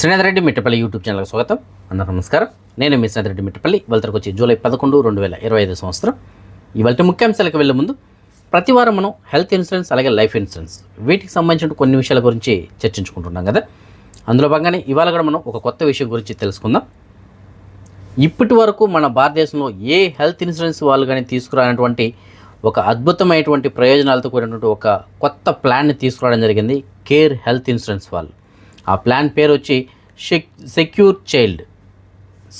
Srinatha Reddy Mittapalli YouTube ఛానల్కి స్వాగతం. అందరూ నమస్కారం. నేను మీ శ్రీనాథరెడ్డి మిట్టపల్లి. ఇవాళకి వచ్చి జూలై పదకొండు రెండు వేల ఇరవై ఐదు సంవత్సరం. ఇవాళ ముఖ్యాంశాలకు వెళ్ళే ముందు ప్రతి వారం మనం హెల్త్ ఇన్సూరెన్స్ అలాగే లైఫ్ ఇన్సూరెన్స్ వీటికి సంబంధించిన కొన్ని విషయాల గురించి చర్చించుకుంటున్నాం కదా. అందులో భాగంగానే ఇవాళ కూడా మనం ఒక కొత్త విషయం గురించి తెలుసుకుందాం. ఇప్పటి వరకు మన భారతదేశంలో ఏ హెల్త్ ఇన్సూరెన్స్ వాళ్ళు కానీ తీసుకురానటువంటి ఒక అద్భుతమైనటువంటి ప్రయోజనాలతో కూడినటువంటి ఒక కొత్త ప్లాన్ని తీసుకురావడం జరిగింది. కేర్ హెల్త్ ఇన్సూరెన్స్ వాళ్ళు. ఆ ప్లాన్ పేరు వచ్చి secure child.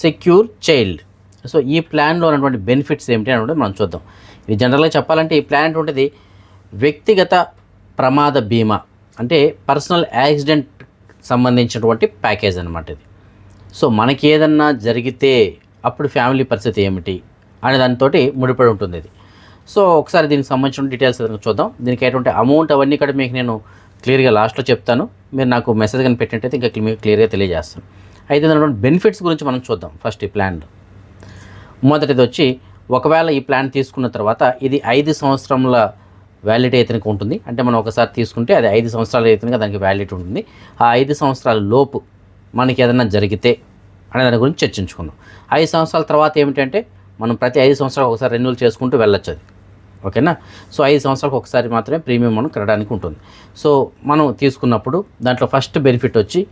Secure child. So ఈ ప్లాన్లో ఉన్నటువంటి బెనిఫిట్స్ ఏమిటి అని మనం చూద్దాం. ఇది జనరల్గా చెప్పాలంటే ఈ ప్లాన్ అటువంటిది వ్యక్తిగత ప్రమాద బీమా అంటే పర్సనల్ యాక్సిడెంట్ సంబంధించినటువంటి ప్యాకేజ్ అనమాట ఇది. సో మనకి ఏదన్నా జరిగితే అప్పుడు ఫ్యామిలీ పరిస్థితి ఏమిటి అనే దానితో ముడిపడి ఉంటుంది ఇది. సో ఒకసారి దీనికి సంబంధించిన డీటెయిల్స్ ఏదైనా చూద్దాం. దీనికి అటువంటి అమౌంట్ అవన్నీ కూడా మీకు నేను క్లియర్గా లాస్ట్లో చెప్తాను. మీరు నాకు మెసేజ్ కానీ పెట్టినట్టయితే ఇంకా మీకు క్లియర్గా తెలియజేస్తాను. అయితే దాని బెనిఫిట్స్ గురించి మనం చూద్దాం. ఫస్ట్ ఈ ప్లాన్. మొదటిది వచ్చి ఒకవేళ ఈ ప్లాన్ తీసుకున్న తర్వాత ఇది ఐదు సంవత్సరముల వ్యాలిడిటీ అయితే ఉంటుంది. అంటే మనం ఒకసారి తీసుకుంటే అది ఐదు సంవత్సరాలు అయితే దానికి వ్యాలిడిటీ ఉంటుంది. ఆ ఐదు సంవత్సరాల లోపు మనకి ఏదైనా జరిగితే అనే దాని గురించి చర్చించుకుందాం. ఐదు సంవత్సరాల తర్వాత ఏమిటంటే మనం ప్రతి ఐదు సంవత్సరాలు ఒకసారి రెన్యూల్ చేసుకుంటూ వెళ్ళొచ్చు అది. ఓకేనా? సో ఐదు సంవత్సరాలకు ఒకసారి మాత్రమే ప్రీమియం మనం కట్టడానికి ఉంటుంది. సో మనం తీసుకున్నప్పుడు దాంట్లో ఫస్ట్ బెనిఫిట్ వచ్చి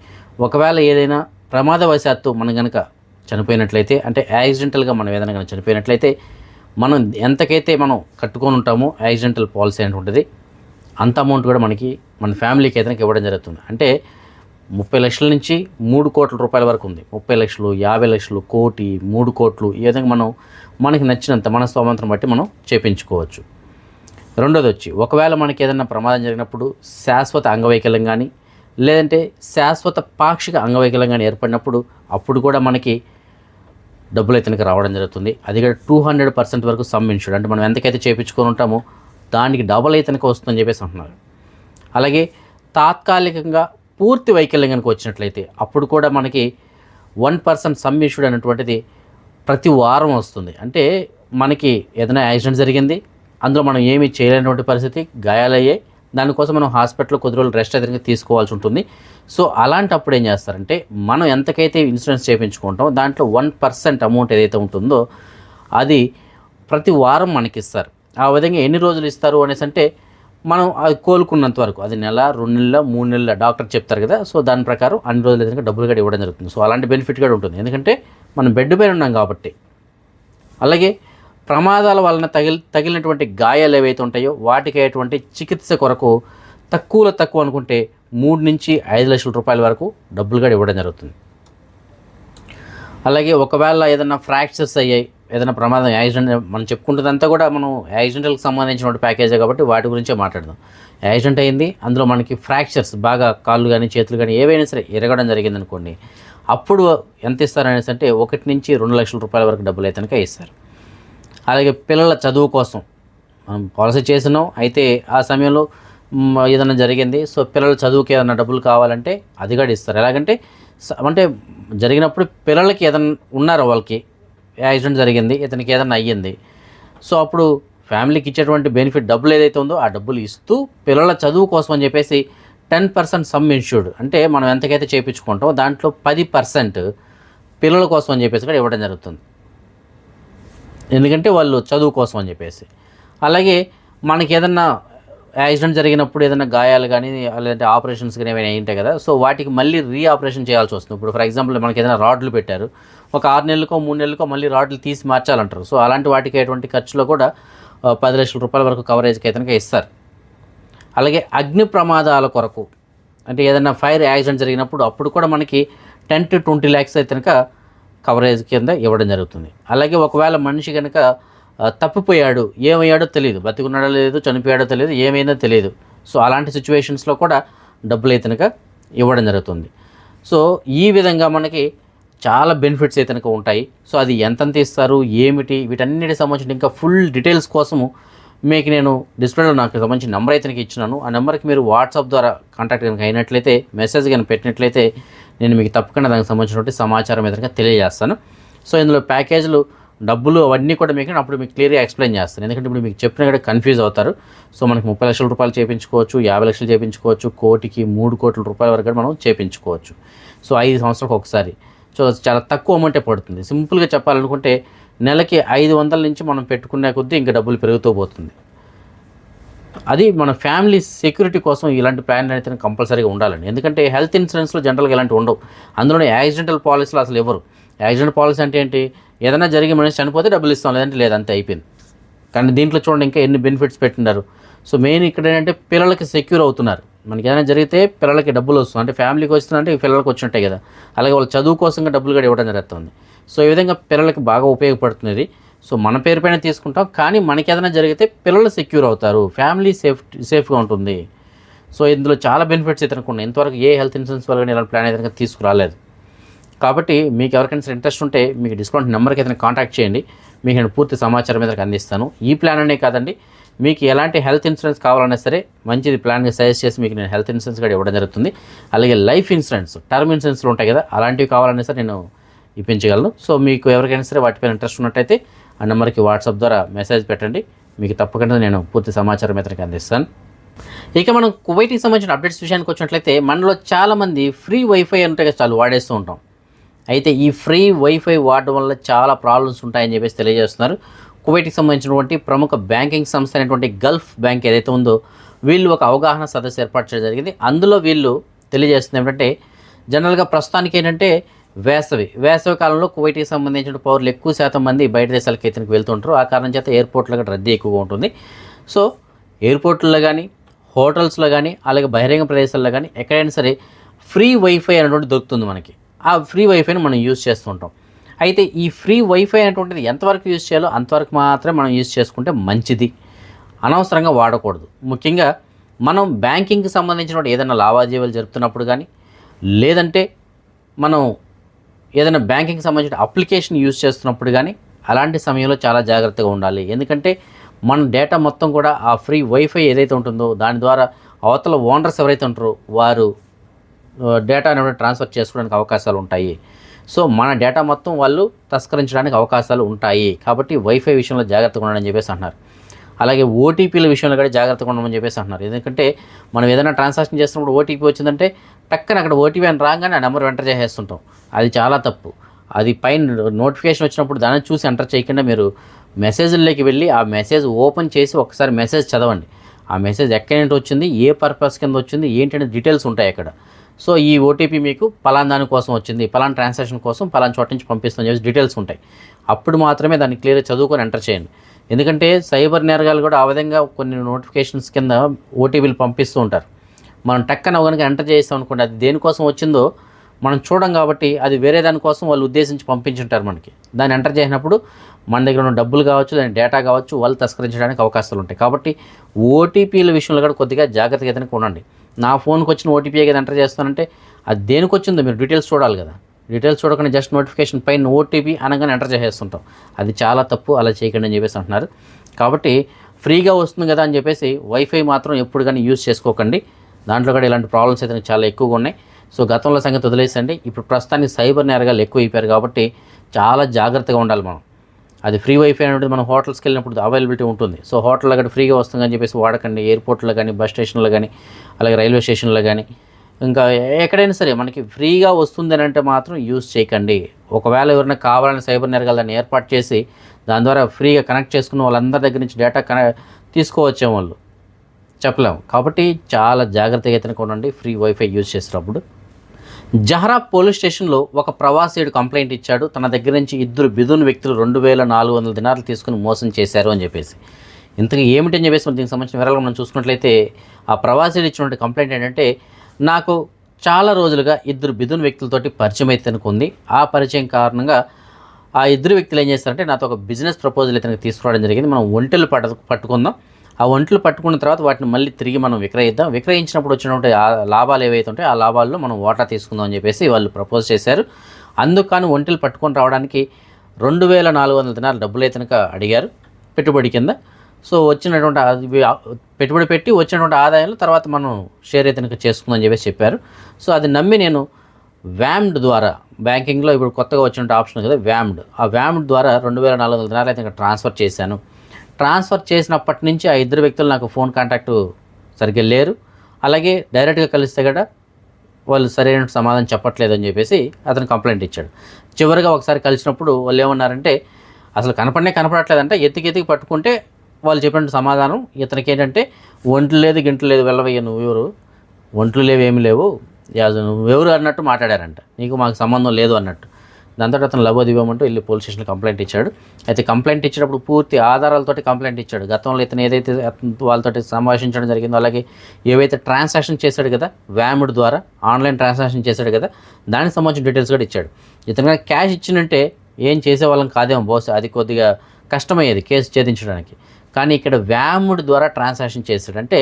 ఒకవేళ ఏదైనా ప్రమాదవశాత్తు మనం కనుక చనిపోయినట్లయితే అంటే యాక్సిడెంటల్గా మనం ఏదైనా కనుక చనిపోయినట్లయితే మనం ఎంతకైతే మనం కట్టుకొని ఉంటామో యాక్సిడెంటల్ పాలసీ అని ఉంటుంది అంత అమౌంట్ కూడా మనకి మన ఫ్యామిలీకి ఏదైనా ఇవ్వడం జరుగుతుంది. అంటే ముప్పై లక్షల నుంచి మూడు కోట్ల రూపాయల వరకు ఉంది. ముప్పై లక్షలు యాభై లక్షలు కోటి మూడు కోట్లు ఈ విధంగా మనం మనకి నచ్చినంత మన స్వామంత్రం బట్టి మనం చేపించుకోవచ్చు. రెండోది వచ్చి ఒకవేళ మనకి ఏదైనా ప్రమాదం జరిగినప్పుడు శాశ్వత అంగవైకల్యం కానీ లేదంటే శాశ్వత పాక్షిక అంగవైకల్యం కానీ ఏర్పడినప్పుడు అప్పుడు కూడా మనకి డబ్బులు అయితే రావడం జరుగుతుంది. అది కూడా టూ హండ్రెడ్ పర్సెంట్ వరకు సమ్ ఇన్షూర్డ్. అంటే మనం ఎంతకైతే చేయించుకొని ఉంటామో దానికి డబల్ అయితే వస్తుందని చెప్పేసి అంటున్నారు. అలాగే తాత్కాలికంగా పూర్తి వైకల్యం కనుక వచ్చినట్లయితే అప్పుడు కూడా మనకి వన్ పర్సెంట్ సమ్ ఇష్యూడ్ అనేటువంటిది ప్రతి వారం వస్తుంది. అంటే మనకి ఏదైనా యాక్సిడెంట్ జరిగింది అందులో మనం ఏమీ చేయలేనటువంటి పరిస్థితి గాయాలయ్యాయి. దానికోసం మనం హాస్పిటల్లో కొద్ది రోజులు రెస్ట్ అయితే తీసుకోవాల్సి ఉంటుంది. సో అలాంటప్పుడు ఏం చేస్తారంటే మనం ఎంతకైతే ఇన్సూరెన్స్ చేయించుకుంటామో దాంట్లో వన్ పర్సెంట్ అమౌంట్ ఏదైతే ఉంటుందో అది ప్రతి వారం మనకి ఇస్తారు ఆ విధంగా ఎన్ని రోజులు ఇస్తారు అనేసి అంటే మనం అది కోలుకున్నంత వరకు అది నెల రెండు నెలల మూడు నెలల డాక్టర్ చెప్తారు కదా సో దాని ప్రకారం అన్ని రోజులు ఏదైనా డబ్బులు కూడా ఇవ్వడం జరుగుతుంది. సో అలాంటి బెనిఫిట్ కూడా ఉంటుంది. ఎందుకంటే మనం బెడ్ పైన ఉన్నాం కాబట్టి. అలాగే ప్రమాదాల వలన తగిలి తగిలినటువంటి గాయాలు ఏవైతే ఉంటాయో వాటికి అయ్యేటువంటి చికిత్స కొరకు తక్కువలో తక్కువ అనుకుంటే మూడు నుంచి ఐదు లక్షల రూపాయల వరకు డబ్బులు కూడా ఇవ్వడం జరుగుతుంది. అలాగే ఒకవేళ ఏదైనా ఫ్రాక్చర్స్ అయ్యాయి ఏదైనా ప్రమాదం యాక్సిడెంట్ మనం చెప్పుకుంటుందంతా కూడా మనం యాక్సిడెంట్లకు సంబంధించిన ప్యాకేజే కాబట్టి వాటి గురించే మాట్లాడదాం. యాక్సిడెంట్ అయింది అందులో మనకి ఫ్రాక్చర్స్ బాగా కాళ్ళు కానీ చేతులు కానీ ఏవైనా సరే ఎరగడం జరిగింది అనుకోండి అప్పుడు ఎంత ఇస్తారనేసి అంటే ఒకటి నుంచి రెండు లక్షల రూపాయల వరకు డబ్బులు అయితే కనుక ఇస్తారు. అలాగే పిల్లల చదువు కోసం మనం పాలసీ చేసినాం అయితే ఆ సమయంలో ఏదైనా జరిగింది సో పిల్లల చదువుకి ఏదైనా డబ్బులు కావాలంటే అది కూడా ఇస్తారు. ఎలాగంటే స- అంటే జరిగినప్పుడు పిల్లలకి ఏదైనా ఉన్నారు వాళ్ళకి? యాక్సిడెంట్ జరిగింది ఇతనికి ఏదైనా అయ్యింది. సో అప్పుడు ఫ్యామిలీకి ఇచ్చేటువంటి బెనిఫిట్ డబ్బులు ఏదైతే ఉందో ఆ డబ్బులు ఇస్తూ పిల్లల చదువు కోసం అని చెప్పేసి టెన్ పర్సెంట్ సమ్ ఇన్షూర్డ్ అంటే మనం ఎంతకైతే చేయించుకుంటామో దాంట్లో పది పర్సెంట్ పిల్లల కోసం అని చెప్పేసి కూడా ఇవ్వడం జరుగుతుంది. ఎందుకంటే వాళ్ళు చదువు కోసం అని చెప్పేసి. అలాగే మనకి ఏదన్నా యాక్సిడెంట్ జరిగినప్పుడు ఏదైనా గాయాలు కానీ లేదంటే ఆపరేషన్స్ కానీ ఏమైనా అయి ఉంటాయి కదా సో వాటికి మళ్ళీ రీ ఆపరేషన్ చేయాల్సి వస్తుంది. ఇప్పుడు ఫర్ ఎగ్జాంపుల్ మనకి ఏదైనా రాడ్లు పెట్టారు. ఒక ఆరు నెలలకో మూడు నెలలకో మళ్ళీ రాడ్లు తీసి మార్చాలంటారు. సో అలాంటి వాటికి అటువంటి ఖర్చులో కూడా పది లక్షల రూపాయల వరకు కవరేజ్కి అయితే ఇస్తారు. అలాగే అగ్ని ప్రమాదాల కొరకు అంటే ఏదైనా ఫైర్ యాక్సిడెంట్ జరిగినప్పుడు అప్పుడు కూడా మనకి టెన్ టు ట్వంటీ ల్యాక్స్ అయితే కనుక కవరేజ్ కింద ఇవ్వడం జరుగుతుంది. అలాగే ఒకవేళ మనిషి కనుక తప్పిపోయాడు. ఏమయ్యాడో తెలియదు బతికున్నాడో లేదు చనిపోయాడో తెలియదు ఏమైందో తెలియదు సో అలాంటి సిచ్యువేషన్స్లో కూడా డబ్బులు అయితేనక ఇవ్వడం జరుగుతుంది. సో ఈ విధంగా మనకి చాలా బెనిఫిట్స్ అయితే ఉంటాయి. సో అది ఎంతంత ఇస్తారు? ఏమిటి? వీటన్నిటి సంబంధించిన ఇంకా ఫుల్ డీటెయిల్స్ కోసము మీకు నేను డిస్ప్లేలో నాకు సంబంధించిన నెంబర్ అయితే ఇచ్చినాను. ఆ నెంబర్కి మీరు వాట్సాప్ ద్వారా కాంటాక్ట్ కనుక అయినట్లయితే మెసేజ్ కనుక పెట్టినట్లయితే నేను మీకు తప్పకుండా దానికి సంబంధించినటువంటి సమాచారం ఏదైనా తెలియజేస్తాను. సో ఇందులో ప్యాకేజీలు డబ్బులు అవన్నీ కూడా మీకు అప్పుడు మీకు క్లియర్గా ఎక్స్ప్లెయిన్ చేస్తాను. ఎందుకంటే ఇప్పుడు మీకు చెప్పిన కూడా కన్ఫ్యూజ్ అవుతారు. సో మనకి ముప్పై లక్షల రూపాయలు చేయించుకోవచ్చు యాభై లక్షలు చేయించుకోవచ్చు కోటికి మూడు కోట్ల రూపాయల వరకు మనం చేయించుకోవచ్చు సో ఐదు సంవత్సరాలకు ఒకసారి. సో చాలా తక్కువ అమౌంటే పడుతుంది. సింపుల్గా చెప్పాలనుకుంటే నెలకి ఐదు వందల నుంచి మనం పెట్టుకునే కొద్దీ ఇంకా డబ్బులు పెరుగుతూ పోతుంది. అది మన ఫ్యామిలీ సెక్యూరిటీ కోసం ఇలాంటి ప్లాన్ అయితే కంపల్సరీగా ఉండాలండి. ఎందుకంటే హెల్త్ ఇన్సూరెన్స్లో జనరల్గా ఇలాంటివి ఉండవు. అందులోనే యాక్సిడెంటల్ పాలసీలు అసలు ఇవ్వరు యాక్సిడెంట్ పాలసీ అంటే ఏంటి? ఏదైనా జరిగి మనిషి చనిపోతే డబ్బులు ఇస్తాం లేదంటే లేదంతే అయిపోయింది. కానీ దీంట్లో చూడండి ఇంకా ఎన్ని బెనిఫిట్స్ పెట్టినారు సో మెయిన్ ఇక్కడ ఏంటంటే పిల్లలకి సెక్యూర్ అవుతున్నారు. మనకి ఏదైనా జరిగితే పిల్లలకి డబ్బులు వస్తుంది. అంటే ఫ్యామిలీకి వస్తుందంటే పిల్లలకి వచ్చినట్టే కదా. అలాగే వాళ్ళ చదువు కోసం డబ్బులు కూడా ఇవ్వడం జరుగుతుంది. సో ఈ విధంగా పిల్లలకి బాగా ఉపయోగపడుతుంది. సో మన పేరు పైన తీసుకుంటాం. కానీ మనకి ఏదైనా జరిగితే పిల్లలు సెక్యూర్ అవుతారు. ఫ్యామిలీ సేఫ్ సేఫ్గా ఉంటుంది. సో ఇందులో చాలా బెనిఫిట్స్ అయితే ఉన్నాయి. ఇంతవరకు ఏ హెల్త్ ఇన్సూరెన్స్ వల్ల కానీ ఇలాంటి ప్లాన్ అయితే తీసుకురాలేదు. కాబట్టి మీకు ఎవరికైనా సరే ఇంట్రెస్ట్ ఉంటే మీకు డిస్కౌంట్ నెంబర్కి అయితే కాంటాక్ట్ చేయండి. మీకు నేను పూర్తి సమాచారం మీద అందిస్తాను. ఈ ప్లాన్ అనే కాదండి. మీకు ఎలాంటి హెల్త్ ఇన్సూరెన్స్ కావాలన్నా సరే మంచిది ప్లాన్గా సజెస్ట్ చేసి మీకు నేను హెల్త్ ఇన్సూరెన్స్ కూడా ఇవ్వడం జరుగుతుంది. అలాగే లైఫ్ ఇన్సూరెన్స్ టర్మ్ ఇన్సూరెన్స్లు ఉంటాయి కదా అలాంటివి కావాలన్నా సరే నేను ఇప్పించగలను. సో మీకు ఎవరికైనా సరే వాటిపైన ఇంట్రెస్ట్ ఉన్నట్టయితే ఆ నెంబర్కి వాట్సాప్ ద్వారా మెసేజ్ పెట్టండి. మీకు తప్పకుండా నేను పూర్తి సమాచారం ఇతనికి అందిస్తాను. ఇక మనం కువైట్కి సంబంధించిన అప్డేట్స్ విషయానికి వచ్చినట్లయితే మనలో చాలామంది ఫ్రీ వైఫై అంటే చాలు వాడేస్తూ ఉంటాం. అయితే ఈ ఫ్రీ వైఫై వాడడం వల్ల చాలా ప్రాబ్లమ్స్ ఉంటాయని చెప్పేసి తెలియజేస్తున్నారు. కువైట్కి సంబంధించినటువంటి ప్రముఖ బ్యాంకింగ్ సంస్థ అయినటువంటి గల్ఫ్ బ్యాంక్ ఏదైతే ఉందో వీళ్ళు ఒక అవగాహన సదస్సు ఏర్పాటు చేయడం జరిగింది. అందులో వీళ్ళు తెలియజేస్తుంది ఏంటంటే జనరల్గా ప్రస్తుతానికి ఏంటంటే వేసవి వేసవి కాలంలో కువైట్కి సంబంధించిన పౌరులు ఎక్కువ శాతం మంది బయట దేశాలకు ఇతనికి వెళ్తుంటారు ఆ కారణం చేత ఎయిర్పోర్ట్లో కూడా రద్దీ ఎక్కువగా ఉంటుంది. సో ఎయిర్పోర్ట్లో కానీ హోటల్స్లో కానీ అలాగే బహిరంగ ప్రదేశాల్లో కానీ ఎక్కడైనా సరే ఫ్రీ వైఫై అనేటువంటి దొరుకుతుంది మనకి. ఆ ఫ్రీ వైఫైని మనం యూజ్ చేస్తుంటాం. అయితే ఈ ఫ్రీ వైఫై అనేటువంటిది ఎంతవరకు యూజ్ చేయాలో అంతవరకు మాత్రమే మనం యూజ్ చేసుకుంటే మంచిది. అనవసరంగా వాడకూడదు. ముఖ్యంగా మనం బ్యాంకింగ్కి సంబంధించిన ఏదైనా లావాదేవీలు జరుపుతున్నప్పుడు కానీ లేదంటే మనం ఏదైనా బ్యాంకింగ్కి సంబంధించిన అప్లికేషన్ యూజ్ చేస్తున్నప్పుడు కానీ అలాంటి సమయంలో చాలా జాగ్రత్తగా ఉండాలి. ఎందుకంటే మన డేటా మొత్తం కూడా ఆ ఫ్రీ వైఫై ఏదైతే ఉంటుందో దాని ద్వారా అవతల ఓనర్స్ ఎవరైతే ఉంటారో వారు డేటా అనేది ట్రాన్స్ఫర్ చేసుకోవడానికి అవకాశాలు ఉంటాయి. సో మన డేటా మొత్తం వాళ్ళు తస్కరించడానికి అవకాశాలు ఉంటాయి. కాబట్టి వైఫై విషయంలో జాగ్రత్తగా ఉండాలని చెప్పేసి అంటున్నారు. అలాగే ఓటీపీల విషయంలో కూడా జాగ్రత్తగా ఉండమని చెప్పేసి అంటున్నారు. ఎందుకంటే మనం ఏదైనా ట్రాన్సాక్షన్ చేస్తున్నప్పుడు ఓటీపీ వచ్చిందంటే టక్కన అక్కడ ఓటీపీ అని రాగానే ఆ నెంబర్ ఎంటర్ చేసేస్తుంటాం. అది చాలా తప్పు. అది పైన నోటిఫికేషన్ వచ్చినప్పుడు దాన్ని చూసి ఎంటర్ చేయకుండా మీరు మెసేజ్లోకి వెళ్ళి ఆ మెసేజ్ ఓపెన్ చేసి ఒకసారి మెసేజ్ చదవండి. ఆ మెసేజ్ ఎక్కడి నుండి వచ్చింది? ఏ పర్పస్ కింద వచ్చింది? ఏంటనే డీటెయిల్స్ ఉంటాయి అక్కడ. సో ఈ ఓటీపీ మీకు పలాన్ దాని కోసం వచ్చింది పలాన్ ట్రాన్సాక్షన్ కోసం పలాన్ చోట నుంచి పంపిస్తాం చెప్పేసి డీటెయిల్స్ ఉంటాయి. అప్పుడు మాత్రమే దాన్ని క్లియర్గా చదువుకొని ఎంటర్ చేయండి. ఎందుకంటే సైబర్ నేరగాలు కూడా ఆ విధంగా కొన్ని నోటిఫికేషన్స్ కింద ఓటీపీలు పంపిస్తూ ఉంటారు. మనం టక్కన కనుక ఎంటర్ చేస్తాం అనుకోండి అది దేనికోసం వచ్చిందో మనం చూడం కాబట్టి అది వేరే దానికోసం వాళ్ళు ఉద్దేశించి పంపించుంటారు మనకి. దాన్ని ఎంటర్ చేసినప్పుడు మన దగ్గర ఉన్న డబ్బులు కావచ్చు దాని డేటా కావచ్చు వాళ్ళు తస్కరించడానికి అవకాశాలు ఉంటాయి. కాబట్టి ఓటీపీల విషయంలో కూడా కొద్దిగా జాగ్రత్తగా ఉండండి. నా ఫోన్కి వచ్చిన ఓటీపీ కదా ఎంటర్ చేస్తానంటే అది దేనికి వచ్చిందో మీరు డీటెయిల్స్ చూడాలి కదా. డీటెయిల్స్ చూడకుండా జస్ట్ నోటిఫికేషన్ పైన ఓటీపీ అనగానే ఎంటర్ చేసేస్తుంటాం. అది చాలా తప్పు అలా చేయకండి అని చెప్పేసి అంటున్నారు. కాబట్టి ఫ్రీగా వస్తుంది కదా అని చెప్పేసి వైఫై మాత్రం ఎప్పుడు కానీ యూజ్ చేసుకోకండి. దాంట్లో కూడా ఇలాంటి ప్రాబ్లమ్స్ అయితే చాలా ఎక్కువగా ఉన్నాయి. సో గతంలో సంగతి వదిలేసండి ఇప్పుడు ప్రస్తుతానికి సైబర్ నేరగాలు ఎక్కువ అయిపోయారు కాబట్టి చాలా జాగ్రత్తగా ఉండాలి మనం. అది ఫ్రీ వైఫై అనేది మనం హోటల్స్కి వెళ్ళినప్పుడు అవైలబిలిటీ ఉంటుంది. సో హోటల్లో కూడా ఫ్రీగా వస్తుంది అని చెప్పేసి వాడకండి. ఎయిర్పోర్ట్లో కానీ బస్ స్టేషన్లో కానీ అలాగే రైల్వే స్టేషన్లో కానీ. ఇంకా ఎక్కడైనా సరే మనకి ఫ్రీగా వస్తుంది అని అంటే మాత్రం యూజ్ చేయకండి. ఒకవేళ ఎవరైనా కావాలని సైబర్ నేరగాలు దాన్ని ఏర్పాటు చేసి దాని ద్వారా ఫ్రీగా కనెక్ట్ చేసుకున్న వాళ్ళందరి దగ్గర నుంచి డేటా కనె తీసుకోవచ్చే వాళ్ళు. చెప్పలేము. కాబట్టి చాలా జాగ్రత్తగా అయితే కొనండి ఫ్రీ వైఫై యూజ్ చేసేటప్పుడు జహరా పోలీస్ స్టేషన్లో ఒక ప్రవాసీయుడు కంప్లైంట్ ఇచ్చాడు. తన దగ్గర నుంచి ఇద్దరు బిదున్ వ్యక్తులు రెండు వేల నాలుగు వందల దినాలు తీసుకుని మోసం చేశారు అని చెప్పేసి. ఇంతకీ ఏమిటని చెప్పేసి మనం దీనికి సంబంధించిన వివరాలు మనం చూసుకున్నట్లయితే ఆ ప్రవాసీయుడు ఇచ్చినటువంటి కంప్లైంట్ ఏంటంటే నాకు చాలా రోజులుగా ఇద్దరు బిదున్ వ్యక్తులతోటి పరిచయం అయితే ఉంది. ఆ పరిచయం కారణంగా ఆ ఇద్దరు వ్యక్తులు ఏం చేస్తారంటే నాతో ఒక బిజినెస్ ప్రపోజల్ అయితే తీసుకురావడం జరిగింది. మనం ఒంటెలు పట్టు పట్టుకుందాం. ఆ ఒంట్లు పట్టుకున్న తర్వాత వాటిని మళ్ళీ తిరిగి మనం విక్రయిద్దాం. విక్రయించినప్పుడు వచ్చినటువంటి ఆ లాభాలు ఏవైతే ఉంటాయో ఆ లాభాల్లో మనం వాటా తీసుకుందాం అని చెప్పేసి వాళ్ళు ప్రపోజ్ చేశారు. అందుకు కానీ ఒంటెలు పట్టుకొని రావడానికి రెండు వేల నాలుగు వందల దినాలు డబ్బులు అయితే అడిగారు పెట్టుబడి కింద. సో వచ్చినటువంటి పెట్టుబడి పెట్టి వచ్చినటువంటి ఆదాయంలో తర్వాత మనం షేర్ అయితే చేసుకుందాం చేసుకుందని చెప్పేసి చెప్పారు. సో అది నమ్మి నేను వ్యామ్డ్ ద్వారా బ్యాంకింగ్లో ఇప్పుడు కొత్తగా వచ్చిన ఆప్షన్ కదా వ్యామ్డ్. ఆ వ్యామ్డ్ ద్వారా రెండు వేల నాలుగు వందల దినాలు అయితే ఇంకా ట్రాన్స్ఫర్ చేశాను. ట్రాన్స్ఫర్ చేసినప్పటి నుంచి ఆ ఇద్దరు వ్యక్తులు నాకు ఫోన్ కాంటాక్ట్ సరిగ్గా లేరు. అలాగే డైరెక్ట్గా కలిస్తే కూడా వాళ్ళు సరైన సమాధానం చెప్పట్లేదు అని చెప్పేసి అతను కంప్లైంట్ ఇచ్చాడు. చివరిగా ఒకసారి కలిసినప్పుడు వాళ్ళు ఏమన్నారంటే అసలు కనపడనే కనపడట్లేదంటే ఎత్తికి ఎత్తికి పట్టుకుంటే వాళ్ళు చెప్పిన సమాధానం ఇతనికి ఏంటంటే ఒంట్లు లేదు గింట్లు లేదు వెళ్ళవయ్య నువ్వు ఎవరు? ఒంట్లు లేవు ఏమి లేవు. యాజ్ నువ్వెవరు అన్నట్టు మాట్లాడారంట. నీకు మాకు సంబంధం లేదు అన్నట్టు. దాంతో అతను లబోదివ్వమంటూ వెళ్ళి పోలీస్ స్టేషన్లో కంప్లైంట్ ఇచ్చాడు. అయితే కంప్లైంట్ ఇచ్చినప్పుడు పూర్తి ఆధారాలతోటి కంప్లైంట్ ఇచ్చాడు. గతంలో ఇతను ఏదైతే వాళ్ళతోటి సంభాషించడం జరిగిందో అలాగే ఏవైతే ట్రాన్సాక్షన్ చేశాడు కదా వ్యాముడ్ ద్వారా ఆన్లైన్ ట్రాన్సాక్షన్ చేశాడు కదా దానికి సంబంధించిన డీటెయిల్స్ కూడా ఇచ్చాడు. ఇతను క్యాష్ ఇచ్చినంటే ఏం చేసేవాళ్ళం కాదేమో బహుశా అది కొద్దిగా కష్టమయ్యేది కేసు ఛేదించడానికి. కానీ ఇక్కడ వ్యాముడ్ ద్వారా ట్రాన్సాక్షన్ చేశాడు. అంటే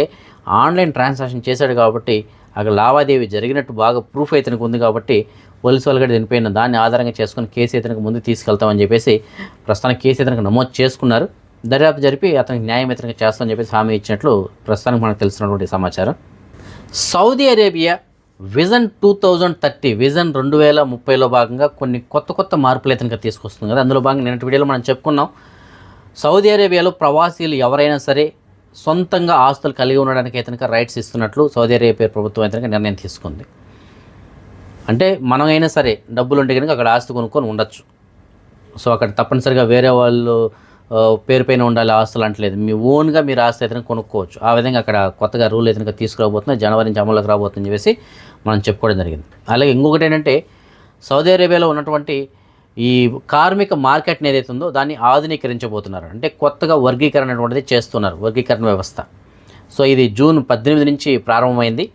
ఆన్లైన్ ట్రాన్సాక్షన్ చేశాడు కాబట్టి అక్కడ లావాదేవీ జరిగినట్టు బాగా ప్రూఫ్ అయితే ఉంది కాబట్టి పోలీసు వాళ్ళు కూడా చనిపోయిన దాన్ని ఆధారంగా చేసుకుని కేసు ఇతనికి ముందు తీసుకెళ్తామని చెప్పేసి ప్రస్తుతానికి కేసు ఇతనికి నమోదు చేసుకున్నారు. దర్యాప్తు జరిపి అతనికి న్యాయం ఇతనికి చేస్తామని చెప్పేసి హామీ ఇచ్చినట్లు ప్రస్తుతానికి మనకు తెలిసినటువంటి సమాచారం. Saudi Arabia vision two thousand thirty vision రెండు వేల ముప్పైలో భాగంగా కొన్ని కొత్త కొత్త మార్పులు ఇతనికి తీసుకొస్తుంది కదా అందులో భాగంగా నిన్నటి వీడియోలో మనం చెప్పుకున్నాం సౌదీ అరేబియాలో ప్రవాసీలు ఎవరైనా సరే సొంతంగా ఆస్తులు కలిగి ఉండడానికి ఇతనికి రైట్స్ ఇస్తున్నట్లు సౌదీ అరేబియా ప్రభుత్వం ఇతనికి నిర్ణయం తీసుకుంది. అంటే మనమైనా సరే డబ్బులు ఉంటే కనుక అక్కడ ఆస్తి కొనుక్కొని ఉండొచ్చు. సో అక్కడ తప్పనిసరిగా వేరే వాళ్ళు పేరు పైన ఉండాలి ఆస్తులు అంటలేదు. మీ ఓన్గా మీరు ఆస్తి అయితే కొనుక్కోవచ్చు. ఆ విధంగా అక్కడ కొత్తగా రూల్ అయితే తీసుకురాబోతుంది జనవరి నుంచి అమలులోకి రాబోతుందని చెప్పేసి మనం చెప్పుకోవడం జరిగింది. అలాగే ఇంకొకటి ఏంటంటే సౌదీ అరేబియాలో ఉన్నటువంటి ఈ కార్మిక మార్కెట్ని ఏదైతే ఉందో దాన్ని ఆధునీకరించబోతున్నారు. అంటే కొత్తగా వర్గీకరణ అనేటువంటిది చేస్తున్నారు వర్గీకరణ వ్యవస్థ. సో ఇది జూన్ పద్దెనిమిది నుంచి ప్రారంభమైంది.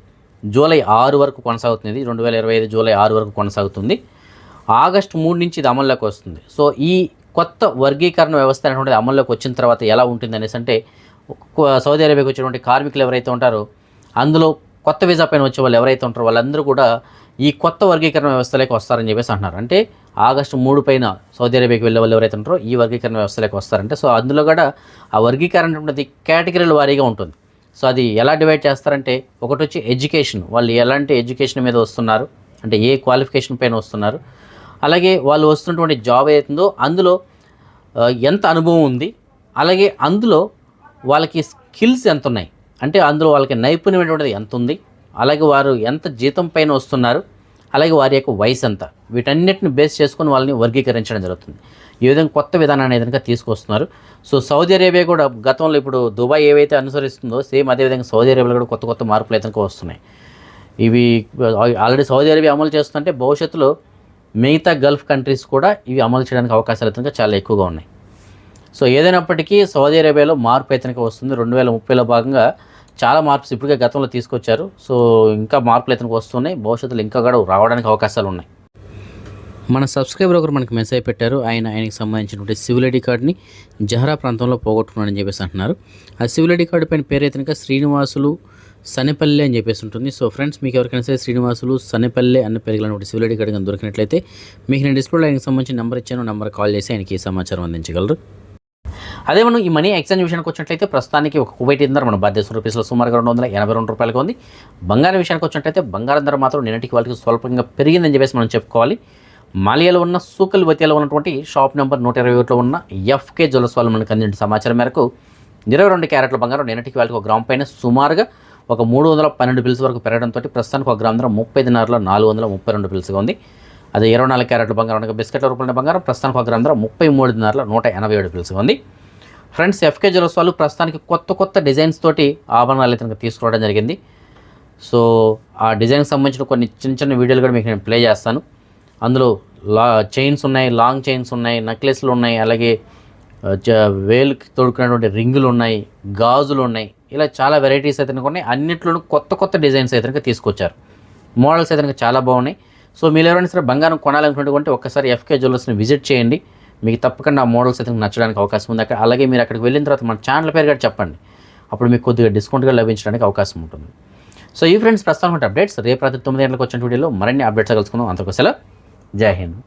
జూలై ఆరు వరకు కొనసాగుతుంది. రెండు వేల ఇరవై ఐదు జూలై ఆరు వరకు కొనసాగుతుంది. ఆగస్టు మూడు నుంచి ఇది అమల్లోకి వస్తుంది. సో ఈ కొత్త వర్గీకరణ వ్యవస్థ అనేటువంటిది అమల్లోకి వచ్చిన తర్వాత ఎలా ఉంటుంది అనేసి అంటే సౌదీ అరేబియాకి వచ్చినటువంటి కార్మికులు ఎవరైతే ఉంటారో అందులో కొత్త వీసా పైన వచ్చే వాళ్ళు ఎవరైతే ఉంటారో వాళ్ళందరూ కూడా ఈ కొత్త వర్గీకరణ వ్యవస్థలోకి వస్తారని చెప్పేసి అంటున్నారు. అంటే ఆగస్టు మూడు పైన సౌదీ అరేబియాకి వెళ్ళే వాళ్ళు ఎవరైతే ఉంటారో ఈ వర్గీకరణ వ్యవస్థలోకి వస్తారంటే సో అందులో కూడా ఆ వర్గీకరణ అనేటువంటిది కేటగిరీల వారీగా ఉంటుంది. సో అది ఎలా డివైడ్ చేస్తారంటే ఒకటి వచ్చి ఎడ్యుకేషన్. వాళ్ళు ఎలాంటి ఎడ్యుకేషన్ మీద వస్తున్నారు అంటే ఏ క్వాలిఫికేషన్ పైన వస్తున్నారు. అలాగే వాళ్ళు వస్తున్నటువంటి జాబ్ ఏదైతుందో అందులో ఎంత అనుభవం ఉంది. అలాగే అందులో వాళ్ళకి స్కిల్స్ ఎంత ఉన్నాయి అంటే అందులో వాళ్ళకి నైపుణ్యమైనటువంటిది ఎంత ఉంది అలాగే వారు ఎంత జీతం పైన వస్తున్నారు. అలాగే వారి యొక్క వయసు ఎంత వీటన్నిటిని బేస్ చేసుకొని వాళ్ళని వర్గీకరించడం జరుగుతుంది. ఈ విధంగా కొత్త విధానాన్ని కనుక తీసుకొస్తున్నారు. సో సౌదీ అరేబియా కూడా గతంలో ఇప్పుడు దుబాయ్ ఏవైతే అనుసరిస్తుందో సేమ్ అదేవిధంగా సౌదీ అరేబియాలో కూడా కొత్త కొత్త మార్పులు అయితే వస్తున్నాయి. ఇవి ఆల్రెడీ సౌదీ అరేబియా అమలు చేస్తుంటే భవిష్యత్తులో మిగతా గల్ఫ్ కంట్రీస్ కూడా ఇవి అమలు చేయడానికి అవకాశాలు అయితే చాలా ఎక్కువగా ఉన్నాయి. సో ఏదైనప్పటికీ సౌదీ అరేబియాలో మార్పు అయితే వస్తుంది. రెండు వేల ముప్పైలో భాగంగా చాలా మార్పులు ఇప్పటికే గతంలో తీసుకొచ్చారు. సో ఇంకా మార్పులు అయితే వస్తున్నాయి. భవిష్యత్తులో ఇంకా కూడా రావడానికి అవకాశాలు ఉన్నాయి. మన సబ్స్క్రైబర్ ఒకరు మనకి మెసేజ్ పెట్టారు. ఆయన ఆయనకి సంబంధించినటువంటి సివిల్ ఐడి కార్డుని జహరా ప్రాంతంలో పోగొట్టుకున్నాడని చెప్పేసి అంటున్నారు. ఆ సివిల్ ఐడి కార్డు పైన పేరు అయితే కనుక శ్రీనివాసులు సనపల్లె అని చెప్పేసి ఉంటుంది. సో ఫ్రెండ్స్ మీకు ఎవరికైనా సరే శ్రీనివాసులు సనిపల్లె అన్న పేరు సివిల్ ఐడి కార్డు కనుక దొరికినట్లయితే మీకు నేను డిస్ప్లేలో ఆయనకి సంబంధించిన నెంబర్ ఇచ్చాను. నెంబర్ కాల్ చేసి ఆయనకి సమాచారం అందించగలరు. అదే మనం ఈ మనీ ఎక్స్చేంజ్ విషయానికి వచ్చినట్లయితే ప్రస్తుతానికి ఒక కువైట్ ఇంధన మన భారతదేశం రూపీస్లో సుమారుగా రెండు వందల ఎనభై రెండు రూపాయలకు ఉంది. బంగారం విషయానికి వచ్చినట్లయితే బంగారం ధర మాత్రం నిన్నటికి వాళ్ళకి స్వల్పంగా పెరిగిందని చెప్పేసి మనం చెప్పుకోవాలి. మాలియాలో ఉన్న సూకల్ వతియాలో ఉన్నటువంటి షాప్ నెంబర్ నూట ఇరవై ఒకటిలో ఉన్న ఎఫ్కే జ్యువెల్స్ వాళ్ళు మనకు అందించిన సమాచారం మేరకు ఇరవై రెండు క్యారెట్ల బంగారం నిన్నటికి వాళ్ళకి ఒక గ్రామ్ పైన సుమారుగా ఒక మూడు వందల పన్నెండు పిల్స్ వరకు పెరగడంతో ప్రస్తుతానికి ఒక గ్రామ్ ధర ముప్పై దినారులో నాలుగు వందల ముప్పై రెండు పిల్స్గా ఉంది. అదే ఇరవై నాలుగు క్యారెట్ల బంగారం అనగా బిస్కెట్ల రూపంలో బంగారం ప్రస్తుతానికి ఒక గ్రామ్ ధర ముప్పై మూడు దినారులో నూట ఎనభై ఏడు పిల్స్గా ఉంది. ఫ్రెండ్స్ ఎఫ్కే జ్యువెల్స్ వాళ్ళు ప్రస్తుతానికి కొత్త కొత్త డిజైన్స్ తోటి ఆభరణాలు అయితే తీసుకురావడం జరిగింది. సో ఆ డిజైన్కి సంబంధించిన కొన్ని చిన్న చిన్న వీడియోలు కూడా మీకు నేను ప్లే చేస్తాను. అందులో లా చైన్స్ ఉన్నాయి లాంగ్ చైన్స్ ఉన్నాయి నెక్లెస్లు ఉన్నాయి అలాగే చ- వేలుకి తొడుకున్నటువంటి రింగులు ఉన్నాయి గాజులు ఉన్నాయి. ఇలా చాలా వెరైటీస్ అయితే ఉన్నాయి. అన్నిట్లోనూ కొత్త కొత్త డిజైన్స్ అయితే తీసుకొచ్చారు. మోడల్స్ అయితే చాలా బాగున్నాయి. సో మీరు ఎవరైనా సరే బంగారం కొనాలనుకుంటే ఒక్కసారి ఎఫ్కే జ్యువెలర్స్ని విజిట్ చేయండి. మీకు తప్పకుండా ఆ మోడల్స్ అయితే నచ్చడానికి అవకాశం ఉంది. అక్కడ అలాగే మీరు అక్కడికి వెళ్ళిన తర్వాత మన ఛానల్ పేరు కూడా చెప్పండి. అప్పుడు మీకు కొద్దిగా డిస్కౌంట్గా లభించడానికి అవకాశం ఉంటుంది. సో ఈ ఫ్రెండ్స్ ప్రస్తుతం అప్డేట్స్ రేపు రాత్రి తొమ్మిది గంటలకు వచ్చిన వీడియోలో మరిన్ని అప్డేట్స్ కలుసుకుందాం అంతకు సెలవు. जय हिंद।